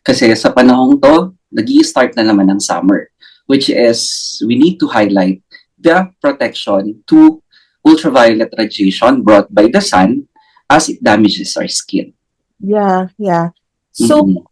Kasi sa panahong to, nag start na naman ng summer, which is we need to highlight the protection to ultraviolet radiation brought by the sun as it damages our skin. Yeah, yeah. So, Mhm.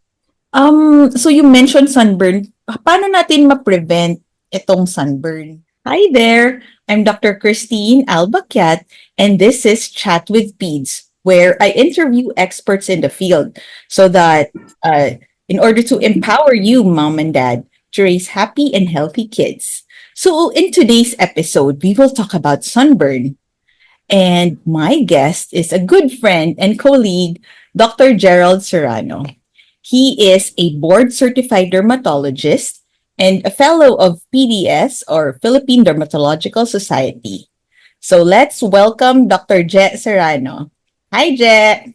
um, so you mentioned sunburn. Paano natin ma-prevent itong sunburn? Hi there, I'm Dr. Christine Albacat, and this is Chat with Peds, where I interview experts in the field so that, uh, in order to empower you, mom and dad, to raise happy and healthy kids. So, in today's episode, we will talk about sunburn. And my guest is a good friend and colleague, Dr. Gerald Serrano. He is a board certified dermatologist and a fellow of PDS or Philippine Dermatological Society. So let's welcome Dr. Jet Serrano. Hi, Jet.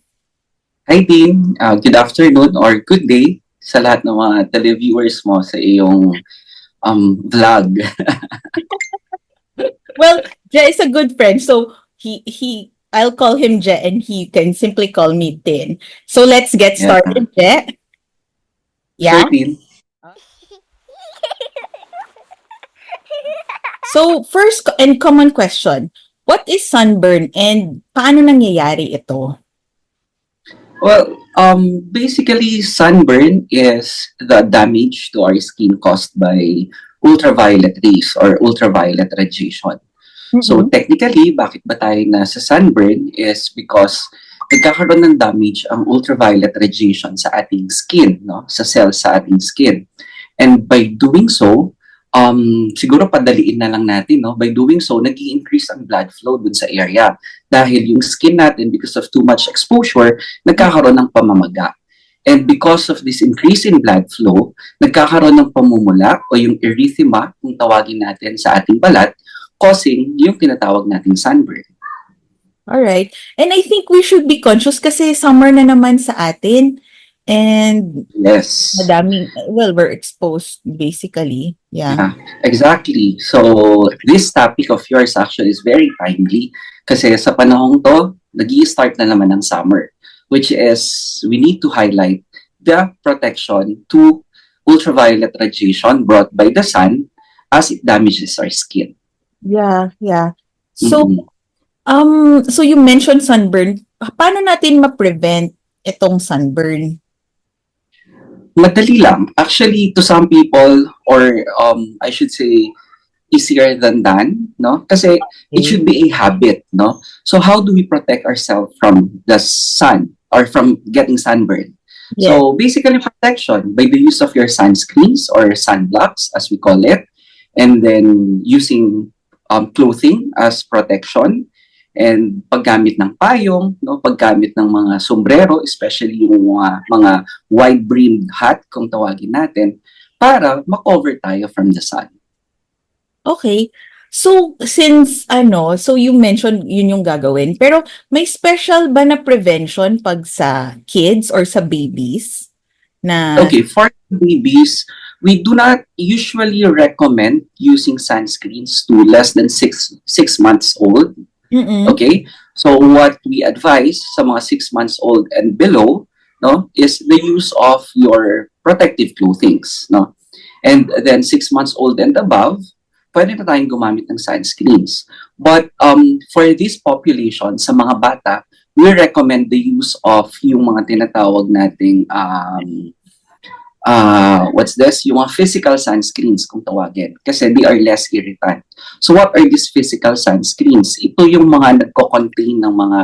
Hi Dean, Uh, good afternoon or good day sa lahat ng mga televiewers mo sa iyong um, vlog. Well, Jet is a good friend, so he he I'll call him Jet and he can simply call me Tin. So let's get Yeah. started, Jet. Yeah. Sure. So first and common question, what is sunburn and paano nangyayari ito? Well, um, basically, sunburn is the damage to our skin caused by ultraviolet rays or ultraviolet radiation. So Mhm. technically, bakit ba tayo nasa sunburn is because nagkakaroon ng damage ang ultraviolet radiation sa ating skin, no? sa cells sa ating skin. And by doing so, um, siguro padaliin na lang natin, no? by doing so, nag increase ang blood flow dun sa area. Dahil yung skin natin, because of too much exposure, nagkakaroon ng pamamaga. And because of this increase in blood flow, nagkakaroon ng pamumula o yung erythema, kung tawagin natin sa ating balat, causing yung tinatawag nating sunburn. All right. And I think we should be conscious kasi summer na naman sa atin. And Yes. madaming, well, we're exposed basically. Yeah. Yeah, exactly. So, this topic of yours actually is very timely kasi sa panahong to, nag start na naman ng summer, which is we need to highlight the protection to ultraviolet radiation brought by the sun as it damages our skin. Yeah, yeah. So, Mhm. um, so you mentioned sunburn. Paano natin ma-prevent itong sunburn? Madali lang. Actually, to some people, or um, I should say, easier than done, no? Kasi it should be a habit, no? So how do we protect ourselves from the sun or from getting sunburned? Yeah. So basically protection by the use of your sunscreens or sunblocks, as we call it, and then using um, clothing as protection, and paggamit ng payong, no, paggamit ng mga sombrero, especially yung mga, mga wide-brimmed hat, kung tawagin natin, para makover tayo from the sun. Okay. So, since ano, so you mentioned yun yung gagawin, pero may special ba na prevention pag sa kids or sa babies? Na, Okay, for babies, we do not usually recommend using sunscreens to less than six six months old. Mm-mm. Okay, so what we advise sa mga six months old and below, no, is the use of your protective clothings, no, and then six months old and above, pwede na tayong gumamit ng sunscreens. But um, for this population, sa mga bata, we recommend the use of yung mga tinatawag nating um, uh, what's this? Yung mga physical sunscreens kung tawagin. Kasi they are less irritant. So what are these physical sunscreens? Ito yung mga nagko-contain ng mga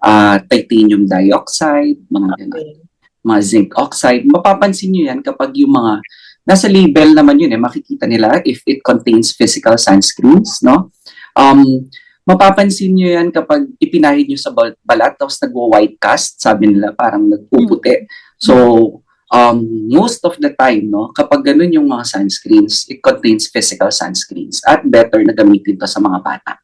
ah, titanium dioxide, mga ganun, mga zinc oxide. Mapapansin nyo yan kapag yung mga nasa label naman yun eh, makikita nila if it contains physical sunscreens, no? Um, mapapansin nyo yan kapag ipinahid nyo sa bal- balat tapos nagwa-white cast, sabi nila parang nagpuputi. So, um, most of the time, no, kapag ganun yung mga sunscreens, it contains physical sunscreens at better na gamitin to sa mga bata.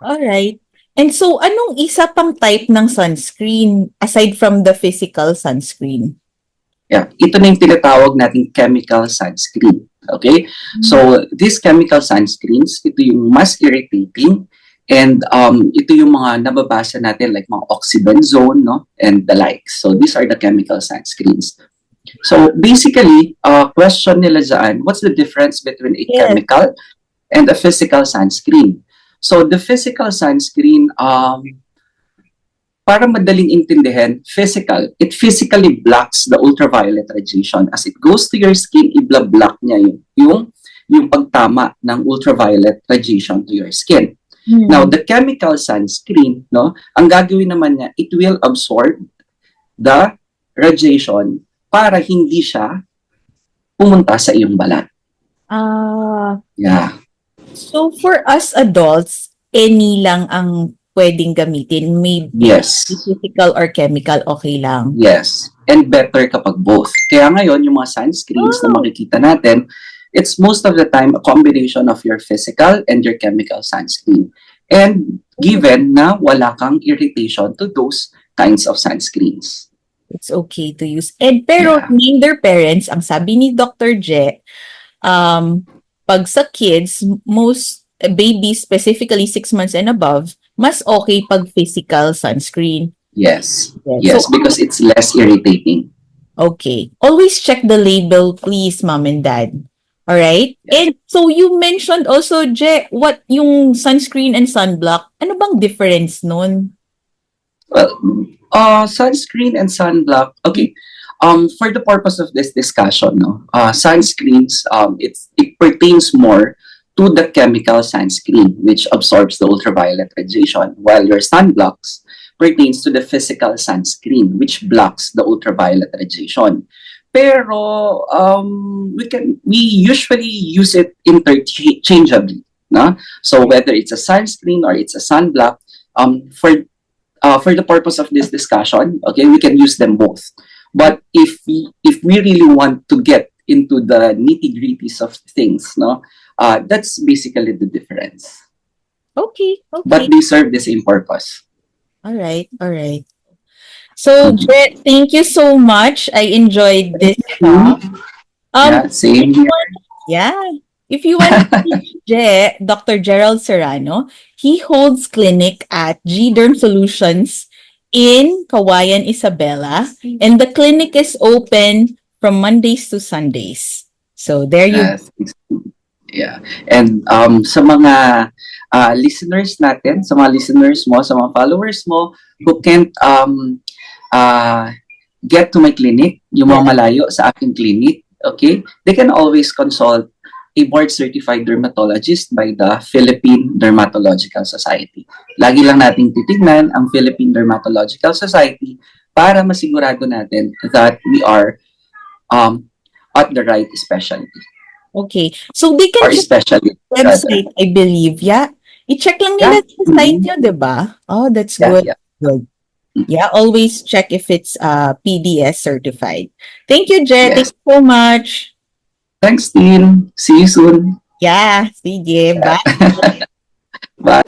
Alright. And so, anong isa pang type ng sunscreen aside from the physical sunscreen? Yeah, ito na yung tinatawag nating chemical sunscreen. Okay? So, these chemical sunscreens, ito yung mas irritating and um, ito yung mga nababasa natin like mga oxybenzone, no? And the likes. So, these are the chemical sunscreens. So basically, uh, question nila dyan, what's the difference between a Yes. chemical and a physical sunscreen? So the physical sunscreen, um, para madaling intindihin, physical, it physically blocks the ultraviolet radiation. As it goes to your skin, ibla-block niya yung, yung, yung pagtama ng ultraviolet radiation to your skin. Hmm. Now, the chemical sunscreen, no, ang gagawin naman niya, it will absorb the radiation para hindi siya pumunta sa iyong balat. Ah, Yeah. so for us adults, any lang ang pwedeng gamitin. Maybe Yes. physical or chemical, okay lang. Yes. And better kapag both. Kaya ngayon, yung mga sunscreens na Oh. makikita natin, it's most of the time a combination of your physical and your chemical sunscreen. And given na wala kang irritation to those kinds of sunscreens. It's okay to use. And pero Yeah. name their parents, ang sabi ni Dr. Je, um, pag sa kids, most babies, specifically six months and above, mas okay pag physical sunscreen. Yes. Yes, So, because it's less irritating. okay. Always check the label, please, mom and dad. All right? And so you mentioned also, Je, what yung sunscreen and sunblock, ano bang difference nun? Well, uh, sunscreen and sunblock. Okay. Um, for the purpose of this discussion, no, uh, sunscreens, um, it's it pertains more to the chemical sunscreen, which absorbs the ultraviolet radiation, while your sunblocks pertains to the physical sunscreen, which blocks the ultraviolet radiation. Pero um, we can we usually use it interchangeably. No? So whether it's a sunscreen or it's a sunblock, um, for uh, for the purpose of this discussion, okay, we can use them both. But if we if we really want to get into the nitty gritties of things, no, uh, that's basically the difference. Okay, okay. But they serve the same purpose. All right, all right. So, Mhm. Thank you so much. I enjoyed this talk. Um, yeah, same here. yeah. If you want Je, Dr. Gerald Serrano, he holds clinic at G Derm Solutions in Kawayan, Isabela, and the clinic is open from Mondays to Sundays. So there you Yes. Yeah. And um, sa mga uh, listeners natin, sa mga listeners mo, sa mga followers mo who can't um, uh, get to my clinic, yung mga malayo sa aking clinic, okay, they can always consult a board-certified dermatologist by the Philippine Dermatological Society. Lagi lang nating titignan ang Philippine Dermatological Society para masigurado natin that we are um, at the right specialty Okay. So they or can check specialty. the website, I believe. Yeah. I-check lang nila Yeah. sa site nyo, di ba? Oh, that's Yeah, good. yeah. Good. Yeah, always check if it's uh, PDS certified. Thank you, Je. Yes. Thank you so much. Thanks, Dean. See you soon. Yeah, see you. Bye. Bye.